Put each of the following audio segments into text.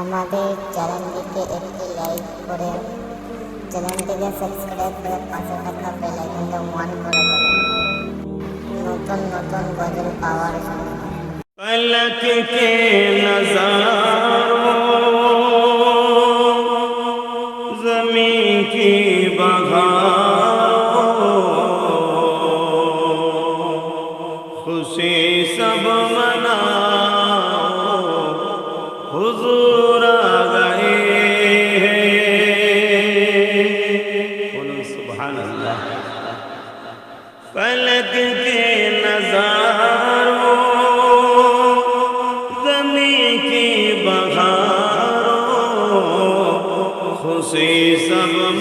আমাদের চ্যানেলটিকে একটি লাইক করে চ্যানেলটিকে সাবস্ক্রাইব করে পাশে থাকা বেল আইকনটা অন করে দেবেন। নতুন নতুন গজল পাওয়ার জন্য। পলক কে নজারো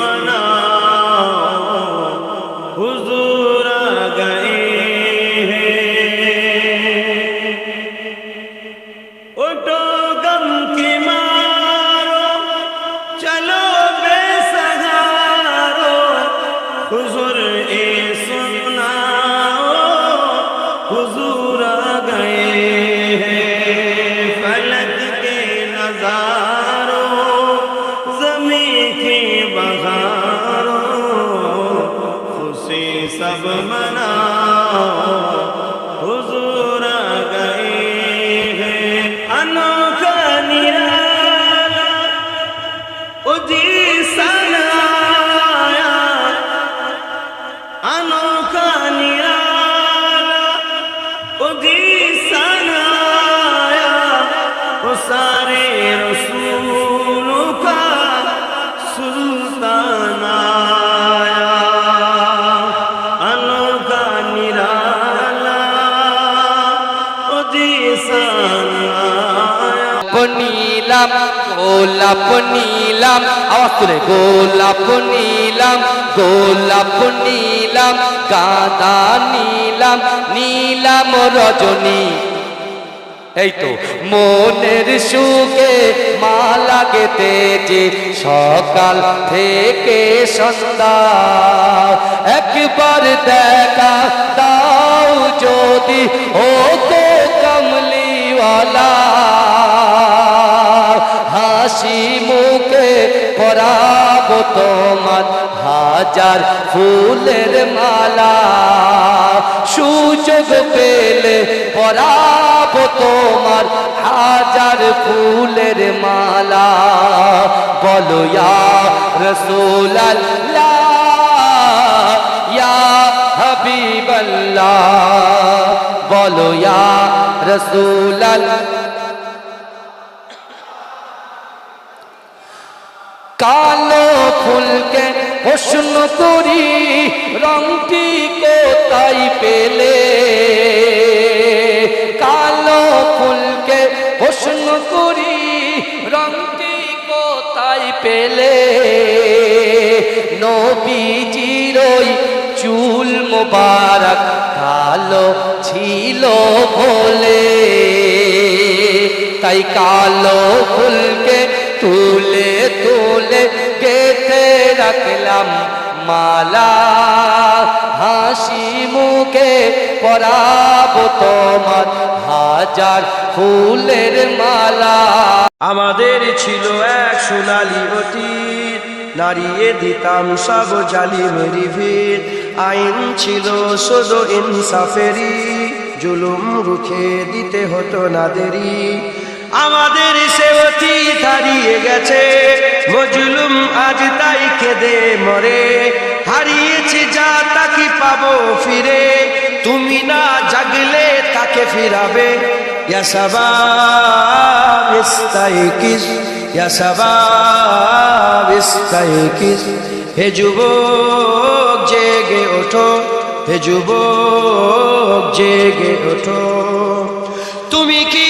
মানা सब मनाओ हुजूर নীলাম গোলাপ নীলাম, আওয়াজ তুলে গোলাপ নীলাম গোলাপ নীলাম, গাঁদা নীলাম নীলাম রজনী। এই তো মনের সুখে মা মালা গেতেছে সকাল থেকে সন্ধ্যা। একবার দেখা দাও যদি, ও তো কমলিওয়ালা। হাসি মুখে পরাবো তোমার হাজার ফুলের মালা সুযোগ পেলে পরাবো তোমার হাজার ফুলের মালা বলো ইয়া রসুলাল্লাহ ইয়া হাবিবাল্লাহ বলো ইয়া কালো ফুলকে প্রশ্ন করি, রংটি কোথায় পেলে? কালো ফুলকে প্রশ্ন করি, রংটি কোথায় পেলে? নবীজির ওই চুল মোবারক, কালো ছিল বলে। তাই কালো ফুলকে তুলে তুলে গেতে রাখলাম মালা। হাসি মুখে পরাবো তোমার হাজার ফুলের মালা। আমাদের ছিল এক সোনালি অতীত নারিয়ে দিতাম সব জালি মেরি ভিড় আইন ছিল শুধু ইনসাফেরি জুলুম রুখে দিতে হতো না দেরি আমাদের সে অতীত হারিয়ে গেছে। মজলুম আজ তাই খেদে মরে। হারিয়েছি যা তাকে পাবো ফিরে। তুমি না জাগলে তাকে ফিরাবে। হে যুবক, জেগে ওঠো। হে যুবক, জেগে ওঠো। তুমি কি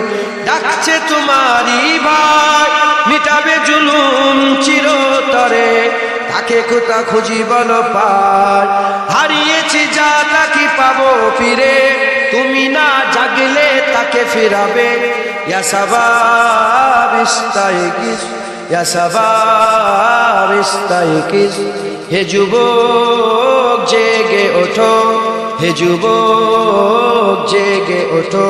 ডাকছে তোমারই ভাই, মিটাবে জুলুম চিরতরে, তাকে কোথা খুঁজি বলো পার হারিয়েছি যা তাকে পাবো ফিরে? তুমি না জাগলে তাকে ফিরাবে। হে যুবক, জেগে ওঠো, হে জেগে ওঠো।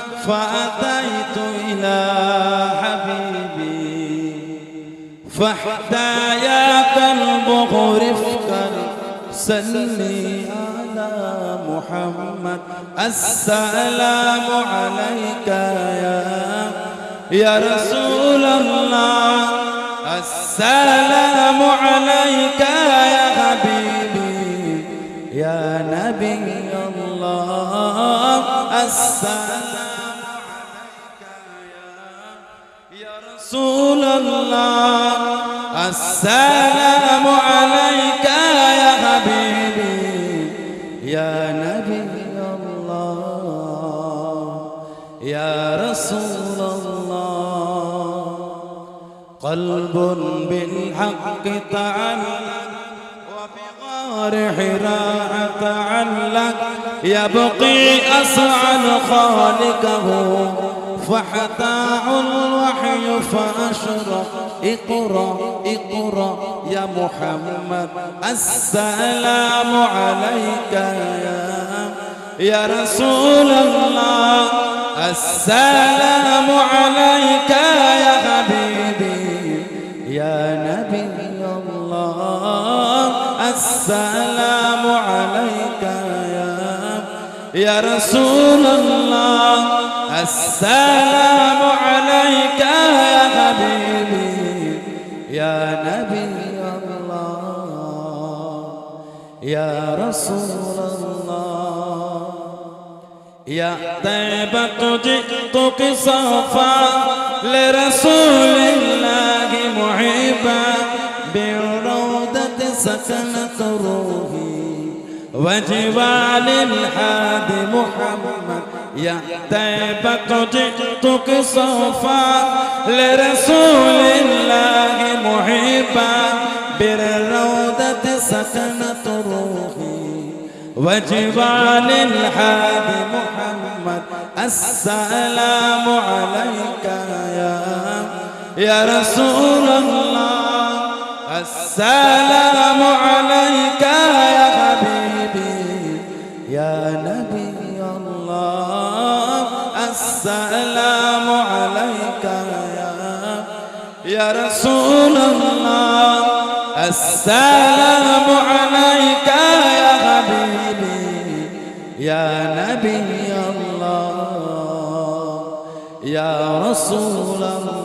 فأتيت إلى حبيبي. فاحتاياك البغ رفقا سلي على محمد. السلام عليك يا يا رسول الله. السلام عليك يا حبيبي. يا نبي الله. السلام السلام عليك يا حبيبي يا نبي الله يا رسول الله. قلب بالحق تعلق وبغار حراء تعلق يبقي أسعد خالقه فحتاع الوحي فأشرق اقرأ. اقرأ يا محمد. السلام عليك يا يا رسول الله. السلام عليك يا حبيبي يا نبي الله. السلام عليك يا يا رسول الله. السلام عليك يا حبيبي يا نبي الله يا رسول الله. يا طيبة جئتك صفا لرسول الله محبا بالروضة سكنت روحي وجبال الحادي محمد. يا طيبة جئتك صفا لرسول الله محبا بالروضة سكنت روحي. وجبال الحادي محمد السلام عليك يا يا رسول الله. السلام عليك يا رسول الله السلام عليك يا حبيبي يا نبي الله يا رسول الله.